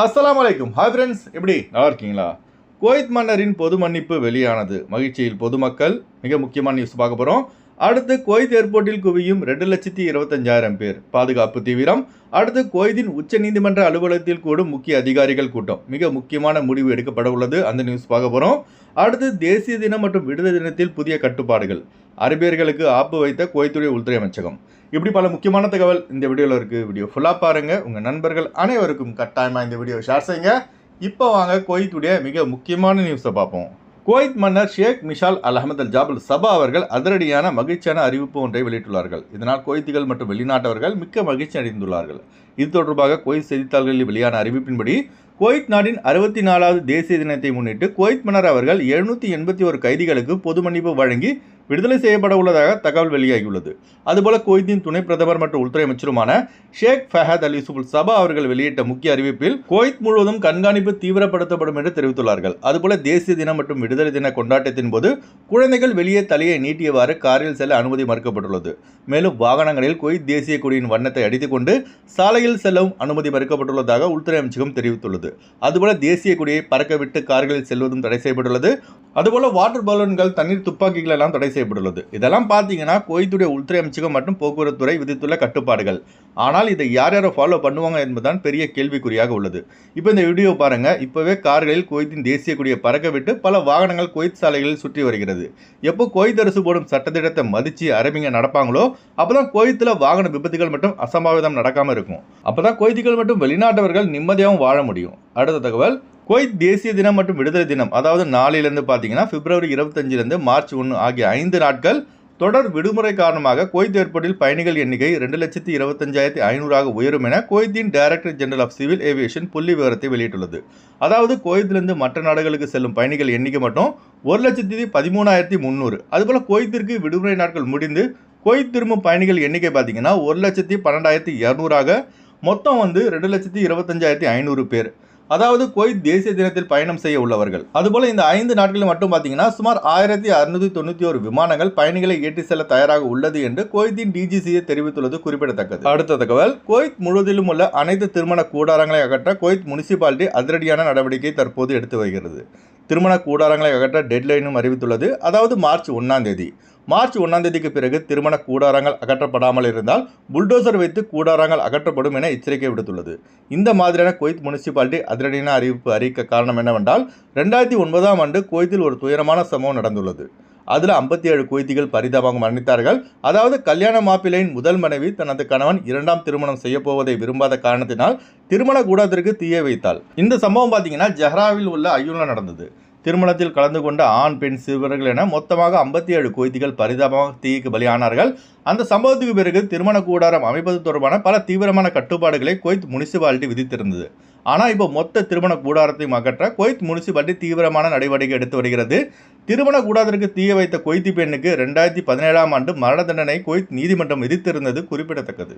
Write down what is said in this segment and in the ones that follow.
அஸ்லாம் வலைக்கும் hi friends எப்படி? நல்லா இருக்கீங்களா? குவைத் மன்னரின் பொது மன்னிப்பு வெளியானது. மகிழ்ச்சியில் பொதுமக்கள் மிக முக்கியமான நியூஸ் பார்க்க போகிறோம் அடுத்து குவைத் ஏர்போர்ட்டில் குவியும் ரெண்டு லட்சத்தி இருபத்தஞ்சாயிரம் பேர். பாதுகாப்பு தீவிரம். அடுத்து குவைத்தின் உச்ச நீதிமன்ற அலுவலகத்தில் கூடும் முக்கிய அதிகாரிகள் கூட்டம். மிக முக்கியமான முடிவு எடுக்கப்பட உள்ளது. அந்த நியூஸ் பார்க்க போகிறோம் அடுத்து தேசிய தினம் மற்றும் விடுதலை தினத்தில் புதிய கட்டுப்பாடுகள். அரபியர்களுக்கு ஆப்பு வைத்த குவைத்துடைய உள்துறை அமைச்சகம். இப்படி பல முக்கியமான தகவல் இந்த வீடியோவில் இருக்குது வீடியோ ஃபுல்லாக பாருங்கள் உங்கள் நண்பர்கள் அனைவருக்கும் கட்டாயமாக இந்த வீடியோ ஷேர் செய்யுங்க. இப்போ வாங்க கோயத்துடைய மிக முக்கியமான நியூஸை பார்ப்போம். குவைத் மன்னர் ஷேக் மிஷால் அல் அஹமத் அல் ஜாபுல் சபா அவர்கள் அதிரடியான மகிழ்ச்சியான அறிவிப்பு ஒன்றை வெளியிட்டுள்ளார்கள். இதனால் குவைத்திகள் மற்றும் வெளிநாட்டவர்கள் மிக்க மகிழ்ச்சி அடைந்துள்ளார்கள். இது தொடர்பாக குவைத் செய்தித்தாள்களில் வெளியான அறிவிப்பின்படி குவைத் நாட்டின் அறுபத்தி நாலாவது தேசிய தினத்தை முன்னிட்டு குவைத் மன்னர் அவர்கள் எழுநூற்றி எண்பத்தி ஒரு கைதிகளுக்கு பொது மன்னிப்பு வழங்கி விடுதலை செய்யப்பட உள்ளதாக தகவல் வெளியாகியுள்ளது. அதுபோல குவைத்தின் துணை பிரதமர் மற்றும் உள்துறை அமைச்சருமான ஷேக் ஃபஹத் அலி சுபுல் சபா அவர்கள் வெளியிட்ட முக்கிய அறிவிப்பில் குவைத் முழுவதும் கண்காணிப்பு தீவிரப்படுத்தப்படும் என்று தெரிவித்துள்ளார்கள். அதுபோல தேசிய தினம் மற்றும் விடுதலை தின கொண்டாட்டத்தின் போது குழந்தைகள் வெளியே தலையை நீட்டியவாறு காரில் செல்ல அனுமதி மறுக்கப்பட்டுள்ளது. மேலும் வாகனங்களில் குவைத் தேசிய கொடியின் வண்ணத்தை அடித்துக்கொண்டு சாலையில் செல்லவும் அனுமதி மறுக்கப்பட்டுள்ளதாக உள்துறை அமைச்சகம் தெரிவித்துள்ளது. அதுபோல தேசிய கொடியை பறக்கவிட்டு கார்களில் செல்வதும் தடை செய்யப்பட்டுள்ளது. அதுபோல வாட்டர் பலூன்கள் தண்ணீர் துப்பாக்கிகள் எல்லாம் தடை செய்யப்பட்டுள்ளது. இதெல்லாம் பார்த்தீங்கன்னா குவைத்துடைய உள்துறை அமைச்சகம் மற்றும் போக்குவரத்து துறை விதித்துள்ள கட்டுப்பாடுகள். ஆனால் இதை யார் யாரை ஃபாலோ பண்ணுவாங்க என்பதுதான் பெரிய கேள்விக்குறியாக உள்ளது. இப்போ இந்த வீடியோ பாருங்கள் இப்போவே கார்களில் குவைத்தின் தேசிய கொடியை பறக்க விட்டு பல வாகனங்கள் குவைத் சாலைகளில் சுற்றி வருகிறது. எப்போ குவைத் அரசு போடும் சட்டத்திட்டத்தை மதித்து அரபிங்க நடப்பாங்களோ அப்பதான் குவைத்தில் வாகன விபத்துகள் மற்றும் அசம்பாவிதம் நடக்காமல் இருக்கும். அப்போதான் குவைத்திகள் மற்றும் வெளிநாட்டவர்கள் நிம்மதியாகவும் வாழ முடியும். அடுத்த தகவல் குவைத் தேசிய தினம் மற்றும் விடுதலை தினம். அதாவது நாளையிலேருந்து பார்த்தீங்கன்னா பிப்ரவரி இருபத்தஞ்சிலேருந்து மார்ச் ஒன்று ஆகிய ஐந்து நாட்கள் தொடர் விடுமுறை காரணமாக குவைத் ஏர்போர்ட்டில் பயணிகள் எண்ணிக்கை ரெண்டு லட்சத்தி இருபத்தஞ்சாயிரத்தி ஐநூறாக உயரும் என குவைத்தின் director general of civil aviation புள்ளி விவரத்தை வெளியிட்டுள்ளது. அதாவது குவைத்திலிருந்து மற்ற நாடுகளுக்கு செல்லும் பயணிகள் எண்ணிக்கை மட்டும் ஒரு லட்சத்தி பதிமூணாயிரத்தி முந்நூறு அதுபோல் குவைத்திற்கு விடுமுறை நாட்கள் முடிந்து குவைத் திரும்பும் பயணிகள் எண்ணிக்கை பார்த்தீங்கன்னா ஒரு லட்சத்தி பன்னெண்டாயிரத்தி இரநூறாக மொத்தம் வந்து ரெண்டு லட்சத்தி இருபத்தஞ்சாயிரத்தி ஐநூறு பேர். அதாவது குவைத் தேசிய தினத்தில் பயணம் செய்ய உள்ளவர்கள். அதுபோல இந்த ஐந்து நாட்களில் மட்டும் பார்த்தீங்கன்னா சுமார் ஆயிரத்தி அறுநூத்தி தொண்ணூற்றி ஒரு விமானங்கள் பயணிகளை ஏற்றி செல்ல தயாராக உள்ளது என்று குவைத்தின் டிஜிசிஏ தெரிவித்துள்ளது குறிப்பிடத்தக்கது. அடுத்த தகவல் குவைத் முழுவதிலும் உள்ள அனைத்து திருமண கூடாரங்களை அகற்ற குவைத் முனிசிபாலிட்டி அதிரடியான நடவடிக்கை தற்போது எடுத்து வருகிறது. திருமண கூடாரங்களை அகற்ற டெட்லைனும் அறிவித்துள்ளது. அதாவது மார்ச் ஒன்றாம் தேதி. மார்ச் ஒன்றாம் தேதிக்கு பிறகு திருமண கூடாரங்கள் அகற்றப்படாமல் இருந்தால் புல்டோசர் வைத்து கூடாரங்கள் அகற்றப்படும் என எச்சரிக்கை விடுத்துள்ளது. இந்த மாதிரியான குவைத் முனிசிபாலிட்டி அதிரடியான அறிவிப்பு அறிவிக்க காரணம் என்னவென்றால் ரெண்டாயிரத்தி ஒன்பதாம் ஆண்டு குவைத்தில் ஒரு துயரமான சம்பவம் நடந்துள்ளது. அதில் ஐம்பத்தி ஏழு குவைத்திகள் பரிதாபமாக மரணித்தார்கள். அதாவது கல்யாண மாப்பிள்ளையின் முதல் மனைவி தனது கணவன் இரண்டாம் திருமணம் செய்யப்போவதை விரும்பாத காரணத்தினால் திருமண கூடத்திற்கு தீய வைத்தாள். இந்த சம்பவம் பார்த்தீங்கன்னா ஜஹ்ராவில் உள்ள ஐயூரில் நடந்தது. திருமணத்தில் கலந்து கொண்ட ஆண் பெண் சிறுவர்கள் என மொத்தமாக ஐம்பத்தி ஏழு குவைத்திகள் பரிதாபமாக தீக்கு பலியானார்கள். அந்த சம்பவத்துக்கு பிறகு திருமண கூடாரம் அமைப்பது தொடர்பான பல தீவிரமான கட்டுப்பாடுகளை குவைத் முனிசிபாலிட்டி விதித்திருந்தது. ஆனால் இப்போ மொத்த திருமண கூடாரத்தையும் அகற்ற குவைத் முனிசிபாலிட்டி தீவிரமான நடவடிக்கை எடுத்து வருகிறது. திருமண கூடாதற்கு தீய வைத்த கொய்த்தி பெண்ணுக்கு ரெண்டாயிரத்தி பதினேழாம் ஆண்டு மரண தண்டனை குவைத் நீதிமன்றம் விதித்திருந்தது குறிப்பிடத்தக்கது.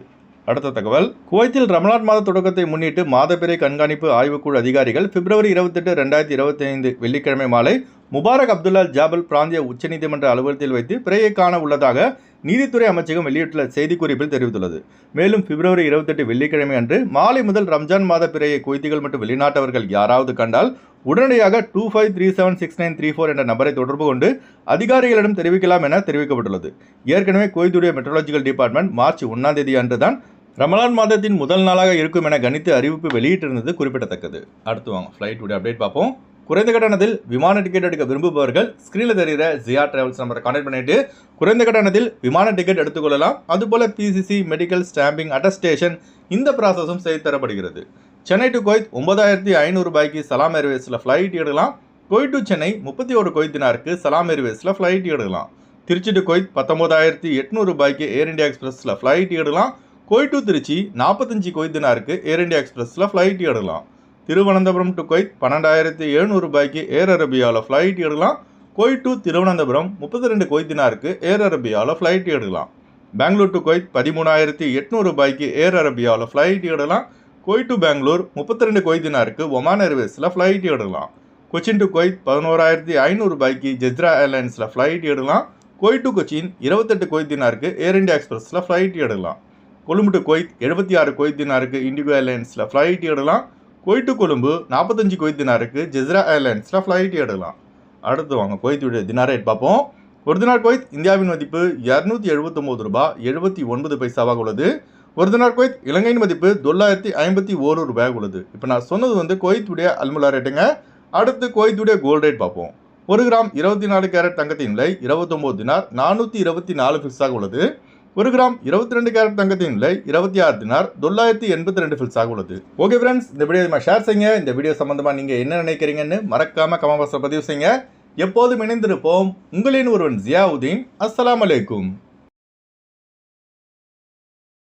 அடுத்த தகவல் குவைத்தில் ரமலான் மாத தொடக்கத்தை முன்னிட்டு மாதப்பிறை கண்காணிப்பு ஆய்வுக்குழு அதிகாரிகள் பிப்ரவரி இருபத்தெட்டு ரெண்டாயிரத்தி இருபத்தி ஐந்து வெள்ளிக்கிழமை மாலை முபாரக் அப்துல்லா ஜாபல் பிராந்திய உச்சநீதிமன்ற அலுவலகத்தில் வைத்து பிறையை காண உள்ளதாக நீதித்துறை அமைச்சகம் வெளியிட்டுள்ள செய்திக்குறிப்பில் தெரிவித்துள்ளது. மேலும் பிப்ரவரி இருபத்தெட்டு வெள்ளிக்கிழமை அன்று மாலை முதல் ரம்ஜான் மாத பிறையை குவைத்திகள் மற்றும் வெளிநாட்டவர்கள் யாராவது கண்டால் உடனடியாக two five three seven six nine three four என்ற நபரை தொடர்பு கொண்டு அதிகாரிகளிடம் தெரிவிக்கலாம் என தெரிவிக்கப்பட்டுள்ளது. ஏற்கனவே குவைத்துடைய மெட்ரலாஜிக்கல் டிபார்ட்மெண்ட் மார்ச் ஒன்றாம் தேதி அன்று தான் ரமலான் மாதத்தின் முதல் நாளாக இருக்கும் என கணித்து அறிவிப்பு வெளியிட்டிருந்தது குறிப்பிடத்தக்கது. அடுத்து வாங்க ஃப்ளைட் உடைய அப்டேட் பார்ப்போம். குறைந்த கட்டணத்தில் விமான டிக்கெட் எடுக்க விரும்புபவர்கள் ஸ்க்ரீனில் தெரிகிற ஜியா டிராவல்ஸ் நம்பரை கான்டாக்ட் பண்ணிட்டு குறைந்த கட்டணத்தில் விமான டிக்கெட் எடுத்துக்கொள்ளலாம் அதுபோல் பிசிசி மெடிக்கல் ஸ்டாம்பிங் அட்டஸ்டேஷன் இந்த ப்ராசஸும் செய்து தரப்படுகிறது. சென்னை டு கோயத் ஒன்பதாயிரத்தி ஐநூறுபாய்க்கு சலாம் ஏர்வேஸில் ஃப்ளைட் எடுக்கலாம். கோயட் டு சென்னை முப்பத்தி ஒரு கொய்தினாருக்கு சலாம் ஏர்வேஸில் ஃப்ளைட் எடுக்கலாம். திருச்சி டு கொய்த் பத்தொம்போதாயிரத்தி எட்நூறு ரூபாய்க்கு ஏர் இந்தியா எக்ஸ்பிரஸில் ஃப்ளைட் எடுக்கலாம். கோயட் டு திருச்சி நாற்பத்தஞ்சு கொய்தினாருக்கு ஏர் இந்தியா எக்ஸ்பிரஸில் ஃப்ளைட் எடுக்கலாம். திருவனந்தபுரம் டு கொய்த் பன்னெண்டாயிரத்தி எழுநூறு ரூபாய்க்கு ஏர் அரபியாவில் ஃப்ளைட் எடுக்கலாம். கோயட் டு திருவனந்தபுரம் முப்பத்தி ரெண்டு கொய்தினாருக்கு ஏர் அரபியாவில் ஃப்ளைட் எடுக்கலாம். பெங்களூர் டு கொய்த் பதிமூணாயிரத்தி எட்நூறு ரூபாய்க்கு ஏர் அரபியாவில் ஃப்ளைட் எடுக்கலாம். கோயட் டு பெங்களூர் முப்பத்தி ரெண்டு கொய்தினாருக்கு ஒமான் ஏர்வேஸில் ஃப்ளைட் எடுக்கலாம். கொச்சின் டு கொய்த் பதினோராயிரத்தி ஐநூறு ரூபாய்க்கு ஜெத்ரா ஏர்லைன்ஸில் ஃப்ளைட் எடுக்கலாம். கோயட் டு கொச்சின் இருபத்தெட்டு கொய்தினாருக்கு ஏர் இந்தியா எக்ஸ்பிரஸில் ஃப்ளைட் எடுக்கலாம். கொழும்பு டு கொய்த் எழுபத்தி ஆறு கொய்தினாருக்கு இண்டிகோ ஏர்லைன்ஸில் ஃப்ளைட் எடுக்கலாம். குவைட்டு கொழும்பு நாற்பத்தஞ்சு குவைத் தினாருக்கு ஜெஸ்ரா ஏர்லைன்ஸில் ஃப்ளைட் எடுக்கலாம். அடுத்து வாங்க கொய்த்துடைய தினார் ரேட் பார்ப்போம். ஒரு தினார் குவைத் இந்தியாவின் மதிப்பு இரநூத்தி எழுபத்தொம்போது ரூபாய் எழுபத்தி ஒன்பது பைசாவாக உள்ளது. ஒரு தினார் குவைத் இலங்கையின் மதிப்பு தொள்ளாயிரத்தி ஐம்பத்தி ஓரு ரூபாயாக உள்ளது. இப்போ நான் சொன்னது வந்து குவைத்துடைய அல்முலா ரேட்டுங்க அடுத்து குவைத்துடைய கோல்ட் ரேட் பார்ப்போம். ஒரு கிராம் இருபத்தி நாலு கேரட் தங்கத்தின் விலை இருபத்தொம்போது தினார் நானூற்றி இருபத்தி நாலு ஃபிக்ஸாக உள்ளது. ஒரு கிராம் இருபத்தி ரெண்டு கேரட் தங்கத்தின் விலை இருபத்தி ஆறு தினார் தொள்ளாயிரத்தி எண்பத்தி ரெண்டு ஃபில்ஸாக உள்ளது. ஓகே ஃப்ரெண்ட்ஸ் இந்த வீடியோ நம்ம ஷேர் செய்யுங்க. இந்த வீடியோ சம்பந்தமாக நீங்கள் என்ன நினைக்கிறீங்கன்னு மறக்காமல் கமெண்ட் பாக்ஸில் பதிவு செய்யுங்க. எப்போதும் இணைந்திருப்போம். உங்களின் ஒருவன் ஜியாவுதீன். அஸ்லாம் அலைக்கும்.